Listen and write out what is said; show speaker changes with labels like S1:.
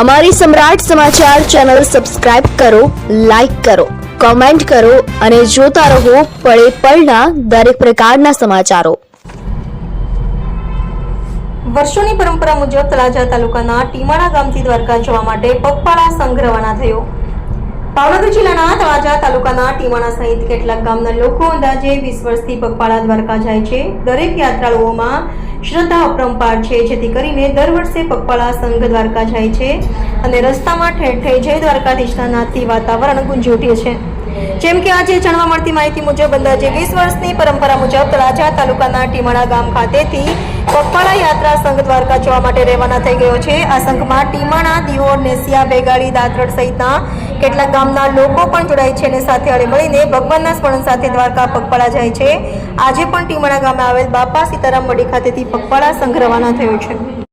S1: અમારી Samrat Samachar channel subscribe કરો, like કરો, કોમેન્ટ કરો અને જોતા રહો પળે પળના દરેક પ્રકારના સમાચારો.
S2: વર્ષોની પરંપરા મુજબ તળાજા તાલુકાના ટીમાણા ગામથી દ્વારકા જવા માટે પગપાળા સંઘ રવાના થયો. ભાવનગર જિલ્લાના તળાજા તાલુકાના ટીમાણા સહિત કેટલાક ગામના લોકો અંદાજે વીસ વર્ષથી પગપાળા દ્વારકા જાય છે. દરેક યાત્રાળુઓમાં શ્રદ્ધા અપરંપાર છે. જેથી કરીને દર વર્ષે પગપાળા સંઘ દ્વારકા જાય છે અને રસ્તામાં ઠેર ઠેર જય દ્વારકાધીશના નાથી વાતાવરણ ગુંજી છે. જેમ કે આજે જાણવા મળતી માહિતી મુજબ અંદાજે વીસ વર્ષની પરંપરા મુજબ તળાજા તાલુકાના ટીમાણા ગામ ખાતેથી પગપાળા યાત્રા સંઘ દ્વારકા જવા માટે રવાના થઈ ગયો છે. આ સંઘમાં ટીમાણા, દિયોર, નેસિયા, બેગાડી દાત્રડ સહિતના કેટલાક ગામના લોકો પણ જોડાય છે અને સાથે મળીને ભગવાનના સ્મરણ સાથે દ્વારકા પગપાળા જાય છે. આજે પણ ટીમણા ગામે આવેલ બાપા સીતારામ મડી ખાતેથી પગપાળા સંઘ રવાના થયો છે.